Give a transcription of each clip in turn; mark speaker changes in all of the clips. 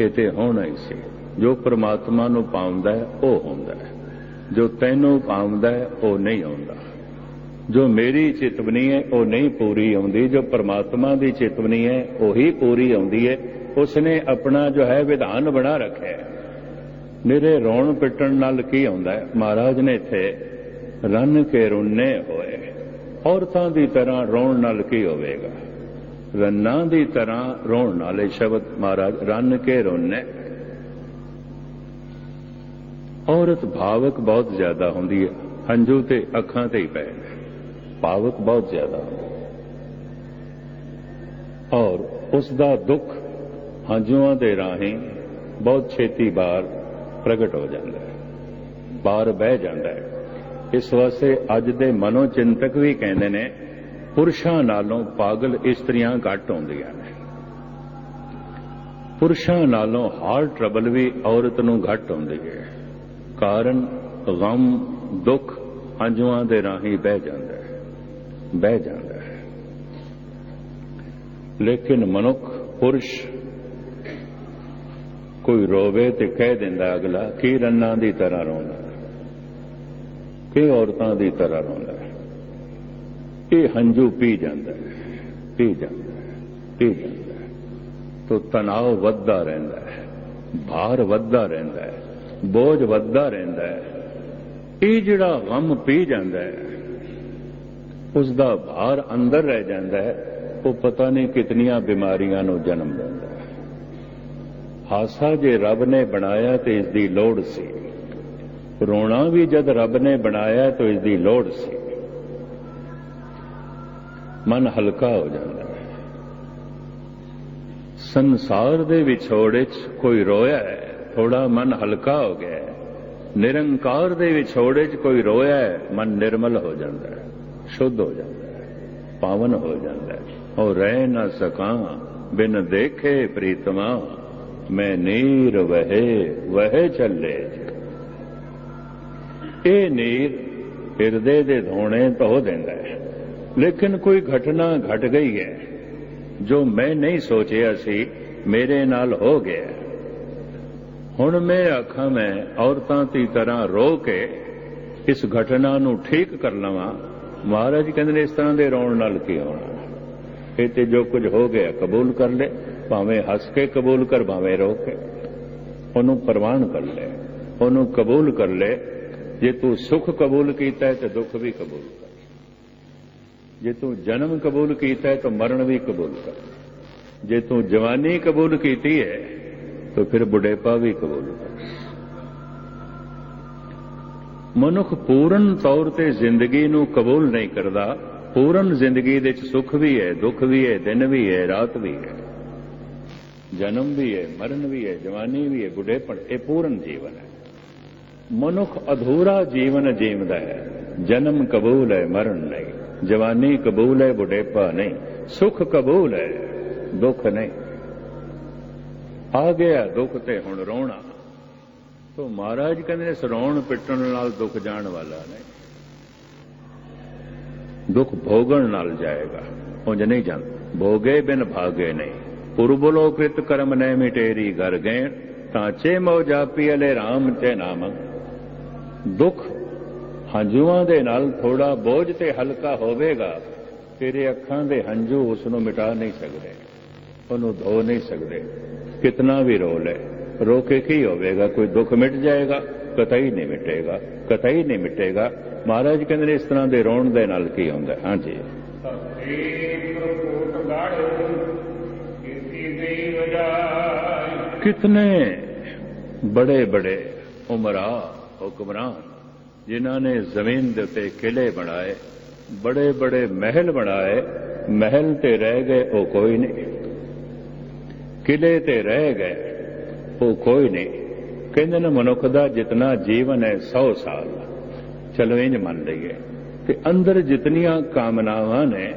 Speaker 1: ਇਹ ਤੇ ਹੋਣਾ ਹੀ ਸੀ। ਜੋ ਪ੍ਰਮਾਤਮਾ ਨੂੰ ਪਾਉਂਦਾ ਹੈ, ਉਹ ਹੁੰਦਾ ਹੈ। ਜੋ ਤੈਨੂੰ ਪਾਉਂਦਾ ਹੈ, ਉਹ ਨਹੀਂ ਆਉਂਦਾ। ਜੋ ਮੇਰੀ ਚਿਤਵਨੀ ਹੈ, ਉਹ ਨਹੀਂ ਪੂਰੀ ਆਉਂਦੀ। ਜੋ ਪ੍ਰਮਾਤਮਾ ਦੀ ਚਿਤਵਨੀ ਹੈ, ਉਹੀ ਪੂਰੀ ਆਉਂਦੀ ਹੈ। ਉਸਨੇ ਆਪਣਾ ਜੋ ਹੈ, ਵਿਧਾਨ ਬਣਾ ਰੱਖਿਆ ਹੈ। ਮੇਰੇ ਰੋਣ ਪਿੱਟਣ ਨਾਲ ਕੀ ਆਉਂਦਾ ਹੈ? ਮਹਾਰਾਜ ਨੇ ਇੱਥੇ ਰੰਨ ਕੇ ਰੁੰਨੇ ਹੋਏ। ਔਰਤਾਂ ਦੀ ਤਰ੍ਹਾਂ ਰੋਣ ਨਾਲ ਕੀ ਹੋਵੇਗਾ? ਰੰਨਾਂ ਦੀ ਤਰ੍ਹਾਂ ਰੋਣ ਨਾਲ ਸ਼ਬਦ, ਮਹਾਰਾਜ, ਰੰਨ ਕੇ ਰੋਣੇ ਔਰਤ ਭਾਵਕ ਬਹੁਤ ਜ਼ਿਆਦਾ ਹੁੰਦੀ ਹੈ, ਹੰਝੂ ਤੇ ਅੱਖਾਂ ਤੇ ਹੀ ਪੈ ਭਾਵਕ ਬਹੁਤ ਜ਼ਿਆਦਾ ਔਰ ਉਸ ਦਾ ਦੁੱਖ ਹੰਝੂਆਂ ਦੇ ਰਾਹੀਂ ਬਹੁਤ ਛੇਤੀ ਬਾਹਰ ਪ੍ਰਗਟ ਹੋ ਜਾਂਦਾ ਹੈ। ਬਾਹਰ ਬਹਿ ਜਾਂਦਾ ਹੈ। ਇਸ ਵਾਸਤੇ ਅੱਜ ਦੇ ਮਨੋਚਿੰਤਕ ਵੀ ਕਹਿੰਦੇ ਨੇ ਪੁਰਸ਼ਾਂ ਨਾਲੋਂ ਪਾਗਲ ਇਸਤਰੀਆਂ ਘੱਟ ਹੁੰਦੀਆਂ ਨੇ। ਪੁਰਸ਼ਾਂ ਨਾਲੋਂ ਹਾਰਟ ਟਰਬਲ ਵੀ ਔਰਤ ਨੂੰ ਘੱਟ ਹੁੰਦੀ ਹੈ। ਕਾਰਨ ਗਮ, ਦੁੱਖ ਅੰਜੂਆਂ ਦੇ ਰਾਹੀਂ ਬਹਿ ਜਾਂਦਾ ਹੈ। ਬਹਿ ਜਾਂਦਾ ਹੈ। ਲੇਕਿਨ ਮਨੁੱਖ, ਪੁਰਸ਼ ਕੋਈ ਰੋਵੇ ਤੇ ਕਹਿ ਦਿੰਦਾ ਅਗਲਾ, ਕੀ ਰੰਨਾਂ ਦੀ ਤਰ੍ਹਾਂ ਰੋਂਦਾ? ਕਿ ਔਰਤਾਂ ਦੀ ਤਰ੍ਹਾਂ ਰੋਂਦਾ? ਇਹ ਹੰਝੂ ਪੀ ਜਾਂਦਾ ਹੈ, ਪੀ ਜਾਂਦਾ ਹੈ, ਪੀ ਜਾਂਦਾ ਹੈ। ਤੋ ਤਣਾਅ ਵੱਧਦਾ ਰਹਿੰਦਾ ਹੈ, ਭਾਰ ਵੱਧਦਾ ਰਹਿੰਦਾ ਹੈ, ਬੋਝ ਵੱਧਦਾ ਰਹਿੰਦਾ ਹੈ। ਇਹ ਜਿਹੜਾ ਗਮ ਪੀ ਜਾਂਦਾ ਹੈ ਉਸ ਦਾ ਭਾਰ ਅੰਦਰ ਰਹਿ ਜਾਂਦਾ ਹੈ, ਉਹ ਪਤਾ ਨਹੀਂ ਕਿਤਨੀਆਂ ਬਿਮਾਰੀਆਂ ਨੂੰ ਜਨਮ ਦਿੰਦਾ ਹੈ। ਹਾਸਾ ਜੇ ਰੱਬ ਨੇ ਬਣਾਇਆ ਤੇ ਇਸ ਦੀ ਲੋੜ ਸੀ, ਰੋਣਾ ਵੀ ਜਦ ਰੱਬ ਨੇ ਬਣਾਇਆ ਤਾਂ ਇਸ ਦੀ ਲੋੜ ਸੀ। ਮਨ ਹਲਕਾ ਹੋ ਜਾਂਦਾ ਹੈ। ਸੰਸਾਰ ਦੇ ਵਿਛੋੜੇ 'ਚ ਕੋਈ ਰੋਇਆ ਥੋੜਾ ਮਨ ਹਲਕਾ ਹੋ ਗਿਆ ਨਿਰੰਕਾਰ ਦੇ ਵਿਛੋੜੇ 'ਚ ਕੋਈ ਰੋਇਆ ਮਨ ਨਿਰਮਲ ਹੋ ਜਾਂਦਾ ਹੈ, ਸ਼ੁੱਧ ਹੋ ਜਾਂਦਾ ਹੈ, ਪਾਵਨ ਹੋ ਜਾਂਦਾ ਹੈ। ਔਰ ਰਹਿ ਨਾ ਸਕਾਂ, ਬਿਨ ਦੇਖੇ ਪ੍ਰੀਤਮਾ, ਮੈਂ ਨੀਰ ਵਹੇ ਵਹੇ ਚੱਲੇ ਇਹ ਨੀਰ ਹਿਰਦੇ ਦੇ ਧੋਣੇ ਧੋ ਦਿੰਦਾ ਹੈ। ਲੇਕਿਨ ਕੋਈ ਘਟਨਾ ਘਟ ਗਈ ਹੈ, ਜੋ ਮੈਂ ਨਹੀਂ ਸੋਚਿਆ ਸੀ ਮੇਰੇ ਨਾਲ ਹੋ ਗਿਆ। ਹੁਣ ਮੈਂ ਆਖਾਂ, ਮੈਂ ਔਰਤਾਂ ਦੀ ਤਰ੍ਹਾਂ ਰੋ ਕੇ ਇਸ ਘਟਨਾ ਨੂੰ ਠੀਕ ਕਰ ਲਵਾਂ। ਮਹਾਰਾਜ ਕਹਿੰਦੇ ਨੇ, ਇਸ ਤਰ੍ਹਾਂ ਦੇ ਰੋਣ ਨਾਲ ਕੀ ਹੋਣਾ? ਇਹ ਤੇ ਜੋ ਕੁਝ ਹੋ ਗਿਆ, ਕਬੂਲ ਕਰ ਲੈ। ਭਾਵੇਂ ਹੱਸ ਕੇ ਕਬੂਲ ਕਰ, ਭਾਵੇਂ ਰੋ ਕੇ। ਉਹਨੂੰ ਪ੍ਰਵਾਨ ਕਰ ਲੈ। ਉਹਨੂੰ ਕਬੂਲ ਕਰ ਲੈ। ਜੇ ਤੂੰ ਸੁਖ ਕਬੂਲ ਕੀਤਾ ਤੇ ਦੁੱਖ ਵੀ ਕਬੂਲ ਕਰ। ਜੇ ਤੂੰ ਜਨਮ ਕਬੂਲ ਕੀਤਾ ਹੈ, ਤਾਂ ਮਰਨ ਵੀ ਕਬੂਲ ਕਰ। ਜੇ ਤੂੰ ਜਵਾਨੀ ਕਬੂਲ ਕੀਤੀ ਹੈ, ਤਾਂ ਫਿਰ ਬੁਢੇਪਾ ਵੀ ਕਬੂਲ ਕਰ। ਮਨੁੱਖ ਪੂਰਨ ਤੌਰ ਤੇ ਜ਼ਿੰਦਗੀ ਨੂੰ ਕਬੂਲ ਨਹੀਂ ਕਰਦਾ, ਪੂਰਨ ਜ਼ਿੰਦਗੀ ਦੇ ਵਿੱਚ ਸੁੱਖ ਵੀ ਹੈ, ਦੁੱਖ ਵੀ ਹੈ, ਦਿਨ ਵੀ ਹੈ, ਰਾਤ ਵੀ ਹੈ। ਜਨਮ ਵੀ ਹੈ, ਮਰਨ ਵੀ ਹੈ, ਜਵਾਨੀ ਵੀ ਹੈ, ਬੁਢੇਪਣ, ਇਹ ਪੂਰਨ ਜੀਵਨ ਹੈ। ਮਨੁੱਖ ਅਧੂਰਾ ਜੀਵਨ ਜੀਵਦਾ ਹੈ। ਜਨਮ ਕਬੂਲ ਹੈ, ਮਰਨ ਨਹੀਂ। ਜਵਾਨੀ ਕਬੂਲ ਹੈ ਬੁਢੇਪਾ ਨਹੀਂ, ਸੁਖ ਕਬੂਲ ਹੈ, ਦੁੱਖ ਨਹੀਂ। ਆ ਗਿਆ ਦੁੱਖ ਤੇ ਹੁਣ ਰੋਣਾ। ਤੋ ਮਹਾਰਾਜ ਕਹਿੰਦੇ ਸਰੌਣ ਪਿੱਟਣ ਨਾਲ ਦੁੱਖ ਜਾਣ ਵਾਲਾ ਨਹੀਂ। ਦੁੱਖ ਭੋਗਣ ਨਾਲ ਜਾਏਗਾ। ਉਂਝ ਨਹੀਂ ਜਾਂਦਾ ਭੋਗੇ ਬਿਨ ਭਾਗੇ ਨਹੀਂ। ਪੁਰਬਲੋ ਕ੍ਰਿਤ ਕਰਮ ਨੇ ਮਿਟੇਰੀ ਘਰ ਗਏ, ਤਾਂ ਚੇ ਮੋ ਜਾਪੀ ਅਲੇ RAM ਤੇ ਨਾਮ। ਦੁੱਖ ਹੰਝੂਆਂ ਦੇ ਨਾਲ ਥੋੜਾ ਬੋਝ ਤੇ ਹਲਕਾ ਹੋਵੇਗਾ, ਤੇਰੇ ਅੱਖਾਂ ਦੇ ਹੰਝੂ ਉਸ ਨੂੰ ਮਿਟਾ ਨਹੀਂ ਸਕਦੇ, ਉਹਨੂੰ ਧੋ ਨਹੀਂ ਸਕਦੇ। ਕਿਤਨਾ ਵੀ ਰੋ ਲੈ, ਰੋ ਕੇ ਕੀ ਹੋਵੇਗਾ? ਕੋਈ ਦੁੱਖ ਮਿਟ ਜਾਏਗਾ, ਕਤਈ ਨਹੀਂ ਮਿਟੇਗਾ, ਕਤਈ ਨਹੀਂ ਮਿਟੇਗਾ। ਮਹਾਰਾਜ ਕਹਿੰਦੇ ਨੇ, ਇਸ ਤਰ੍ਹਾਂ ਦੇ ਰੋਣ ਦੇ ਨਾਲ ਕੀ ਹੁੰਦਾ? ਹਾਂਜੀ। ਕਿਤਨੇ ਬੜੇ ਬੜੇ ਉਮਰਾ, ਹੁਕਮਰਾਨ ਜਿਨ੍ਹਾਂ ਨੇ ਜ਼ਮੀਨ ਦੇ ਉੱਤੇ ਕਿਲੇ ਬਣਾਏ ਬੜੇ ਬੜੇ ਮਹਿਲ ਬਣਾਏ ਮਹਿਲ ਤੇ ਰਹਿ ਗਏ ਉਹ ਕੋਈ ਨਹੀਂ ਕਿਲੇ ਤੇ ਰਹਿ ਗਏ ਉਹ ਕੋਈ ਨਹੀਂ ਕਹਿੰਦੇ ਨੇ ਮਨੁੱਖ ਦਾ ਜਿਤਨਾ ਜੀਵਨ ਹੈ 100 ਸਾਲ ਚਲੋ ਇੰਜ ਮੰਨ ਲਈਏ ਤੇ ਅੰਦਰ ਜਿਤਨੀਆਂ ਕਾਮਨਾਵਾਂ ਨੇ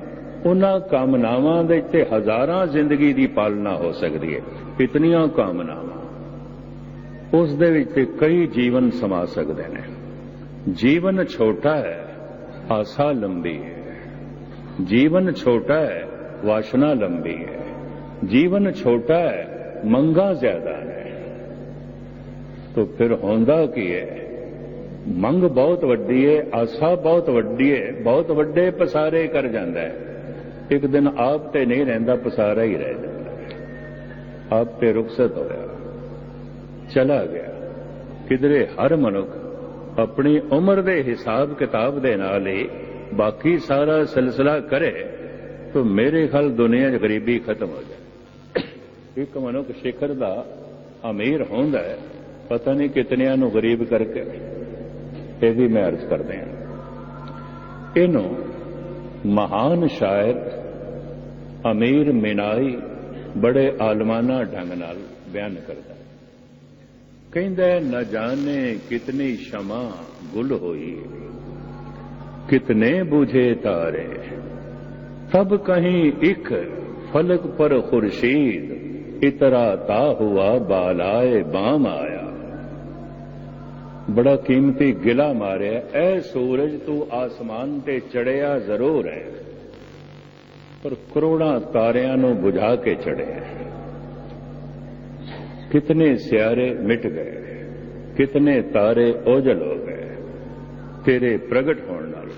Speaker 1: ਉਹਨਾਂ ਕਾਮਨਾਵਾਂ ਦੇ ਤੇ ਹਜ਼ਾਰਾਂ ਜ਼ਿੰਦਗੀ ਦੀ ਪਾਲਣਾ ਹੋ ਸਕਦੀ ਹੈ ਇਤਨੀਆਂ ਕਾਮਨਾਵਾਂ ਉਸ ਦੇ ਵਿੱਚ ਤੇ ਕਈ ਜੀਵਨ ਸਮਾ ਸਕਦੇ ਨੇ ਜੀਵਨ ਛੋਟਾ ਹੈ, ਆਸਾ ਲੰਬੀ ਹੈ। ਜੀਵਨ ਛੋਟਾ ਹੈ, ਵਾਸ਼ਨਾ ਲੰਬੀ ਹੈ। ਜੀਵਨ ਛੋਟਾ ਹੈ, ਮੰਗਾ ਜ਼ਿਆਦਾ ਹੈ ਤੋ ਫਿਰ ਹੁੰਦਾ ਕੀ ਹੈ? ਮੰਗ ਬਹੁਤ ਵੱਡੀ ਹੈ, ਆਸਾ ਬਹੁਤ ਵੱਡੀ ਹੈ, ਬਹੁਤ ਵੱਡੇ ਪਸਾਰੇ ਕਰ ਜਾਂਦਾ ਹੈ। ਇੱਕ ਦਿਨ ਆਪ ਤੇ ਨਹੀਂ ਰਹਿੰਦਾ, ਪਸਾਰਾ ਹੀ ਰਹਿ ਜਾਂਦਾ ਹੈ। ਆਪ ਤੇ ਰੁਖਸਤ ਹੋਇਆ, ਚਲਾ ਗਿਆ। ਕਿਧਰੇ ਹਰ ਮਨੁੱਖ ਆਪਣੀ ਉਮਰ ਦੇ ਹਿਸਾਬ ਕਿਤਾਬ ਦੇ ਨਾਲ ਹੀ ਬਾਕੀ ਸਾਰਾ ਸਿਲਸਿਲਾ ਕਰੇ ਤਾਂ ਮੇਰੇ ਖਿਆਲ ਦੁਨੀਆ 'ਚ ਗਰੀਬੀ ਖਤਮ ਹੋ ਜਾਏ। ਇੱਕ ਮਨੁੱਖ ਸਿਖਰ ਦਾ ਅਮੀਰ ਹੁੰਦਾ ਹੈ, ਪਤਾ ਨਹੀਂ ਕਿਤਨਿਆਂ ਨੂੰ ਗਰੀਬ ਕਰਕੇ ਇਹ ਵੀ ਮੈਂ ਅਰਜ਼ ਕਰਦੇ ਹਾਂ। ਇਹਨੂੰ ਮਹਾਨ ਸ਼ਾਇਰ ਅਮੀਰ ਮਿਨਾਈ ਬੜੇ ਆਲਮਾਨਾ ਢੰਗ ਨਾਲ ਬਿਆਨ ਕਰਦਾ। ਹੈ ਕਹਿੰਦਾ, ਨਾ ਜਾਣੇ ਕਿਤਨੀ ਸ਼ਮਾ ਗੁਲ ਹੋਈ। ਕਿਤਨੇ ਬੁਝੇ ਤਾਰੇ। ਸਭ ਕਹੀਂ ਇੱਕ ਫਲਕ ਪਰ ਖੁਰਸ਼ੀਦ। ਇਤਰਾਤਾ ਹੁਆ ਬਾਲਾਏ ਬਾਮ ਆਇਆ। ਬੜਾ ਕੀਮਤੀ ਗਿਲਾ ਮਾਰਿਆ, ਐ ਸੂਰਜ ਤੂੰ ਆਸਮਾਨ ਤੇ ਚੜਿਆ ਜ਼ਰੂਰ ਹੈ ਪਰ ਕਰੋੜਾਂ ਤਾਰਿਆਂ ਨੂੰ ਬੁਝਾ ਕੇ ਚੜਿਆ। ਕਿਤਨੇ ਸਿਆਰੇ ਮਿਟ ਗਏ ਕਿਤਨੇ ਤਾਰੇ ਓਝਲ ਹੋ ਗਏ ਤੇਰੇ ਪ੍ਰਗਟ ਹੋਣ ਨਾਲ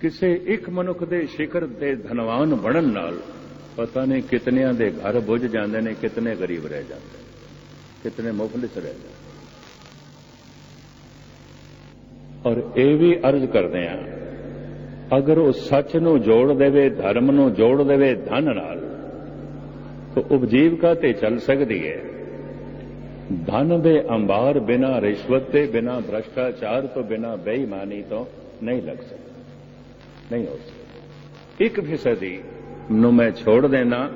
Speaker 1: ਕਿਸੇ ਇੱਕ ਮਨੁੱਖ ਦੇ ਸ਼ਿਖਰ ਤੇ ਧਨਵਾਨ ਬਣਨ ਨਾਲ ਪਤਾ ਨਹੀਂ ਕਿਤਨਿਆਂ ਦੇ ਘਰ ਬੁੱਝ ਜਾਂਦੇ ਨੇ ਕਿਤਨੇ ਗਰੀਬ ਰਹਿ ਜਾਂਦੇ ਕਿਤਨੇ ਮੁਫਲਿਸ ਰਹਿ ਜਾਂਦੇ ਔਰ ਇਹ ਵੀ ਅਰਜ਼ ਕਰਦੇ ਆ ਅਗਰ ਉਹ ਸੱਚ ਨੂੰ ਜੋੜ ਦੇਵੇ ਧਰਮ ਨੂੰ ਜੋੜ ਦੇਵੇ ਧਨ ਨਾਲ ਤਾਂ ਉਪਜੀਵਕਾ ਤੇ ਚੱਲ ਸਕਦੀ ਹੈ ਧਨ ਦੇ ਅੰਬਾਰ ਬਿਨਾ ਰਿਸ਼ਵਤ ਤੇ ਬਿਨਾ ਭ੍ਰਸ਼ਟਾਚਾਰ ਤੋਂ ਬਿਨਾ ਬੇਈਮਾਨੀ ਤੋਂ ਨਹੀਂ ਲੱਗ ਸਕਦਾ ਨਹੀਂ ਹੋ ਸਕਦਾ ਇੱਕ ਫਿਸਦੀ ਨੂੰ ਮੈਂ ਛੋੜ ਦੇਣਾ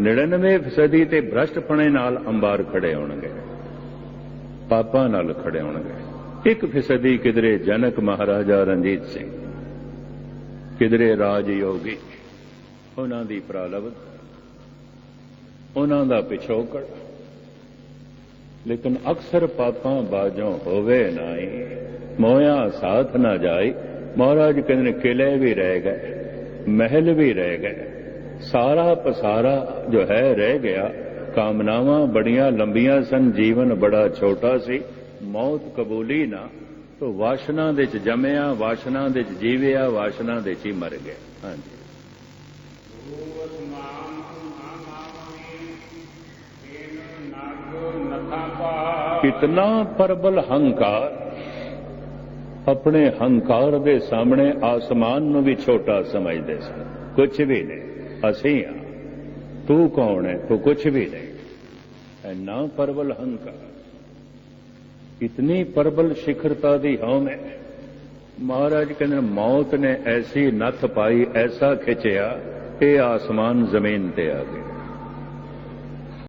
Speaker 1: 99 ਫਿਸਦੀ ਤੇ ਭ੍ਰਸ਼ਟਪਣੇ ਨਾਲ ਅੰਬਾਰ ਖੜੇ ਹੋਣਗੇ ਪਾਪਾਂ ਨਾਲ ਖੜੇ ਹੋਣਗੇ ਇੱਕ ਫਿਸਦੀ ਕਿਧਰੇ ਜਨਕ ਮਹਾਰਾਜਾ ਰਣਜੀਤ ਸਿੰਘ ਕਿਧਰੇ ਰਾਜ ਯੋਗੀ ਉਹਨਾਂ ਦੀ ਪ੍ਰਾਲਵ ਉਹਨਾਂ ਦਾ ਪਿਛੋਕੜ ਲੇਕਿਨ ਅਕਸਰ ਪਾਪਾਂ ਬਾਜੋਂ ਹੋਵੇ ਨਾਈ ਮੋਇਆ ਸਾਥ ਨਾ ਜਾਈ। ਮਹਾਰਾਜ ਕਹਿੰਦੇ ਨੇ, ਕਿਲੇ ਵੀ ਰਹਿ ਗਏ, ਮਹਿਲ ਵੀ ਰਹਿ ਗਏ। ਸਾਰਾ ਪਸਾਰਾ ਜੋ ਹੈ ਰਹਿ ਗਿਆ। ਕਾਮਨਾਵਾਂ ਬੜੀਆਂ ਲੰਬੀਆਂ ਸਨ। ਜੀਵਨ ਬੜਾ ਛੋਟਾ ਸੀ। ਮੌਤ ਕਬੂਲੀ ਨਾ। ਤੋ ਵਾਸ਼ਨਾ ਦੇ ਚ ਜੰਮਿਆ, ਵਾਸ਼ਨਾ ਦੇ ਚ ਜੀਵਿਆ, ਵਾਸ਼ਨਾ ਦੇ ਚ ਹੀ ਮਰ ਗਿਆ ਹਾਂਜੀ। ਕਿਤਨਾ ਪਰਬਲ ਹੰਕਾਰ। ਆਪਣੇ ਹੰਕਾਰ ਦੇ ਸਾਹਮਣੇ ਆਸਮਾਨ ਨੂੰ ਵੀ ਛੋਟਾ ਸਮਝਦੇ ਸਨ। ਕੁਝ ਵੀ ਨਹੀਂ, ਅਸੀਂ ਆ ਤੂੰ ਕੌਣ ਹੈ? ਤੂੰ ਕੁਝ ਵੀ ਨਹੀਂ। ਐਨਾ ਪਰਬਲ ਹੰਕਾਰ। ਇਤਨੀ ਪਰਬਲ ਸ਼ਿਖਰਤਾ ਦੀ ਹਉਮ ਹੈ। ਮਹਾਰਾਜ ਕਹਿੰਦੇ, ਮੌਤ ਨੇ ਐਸੀ ਨੱਥ ਪਾਈ, ਐਸਾ ਖਿੱਚਿਆ, ਇਹ ਆਸਮਾਨ ਜ਼ਮੀਨ ਤੇ ਆ ਗਿਆ।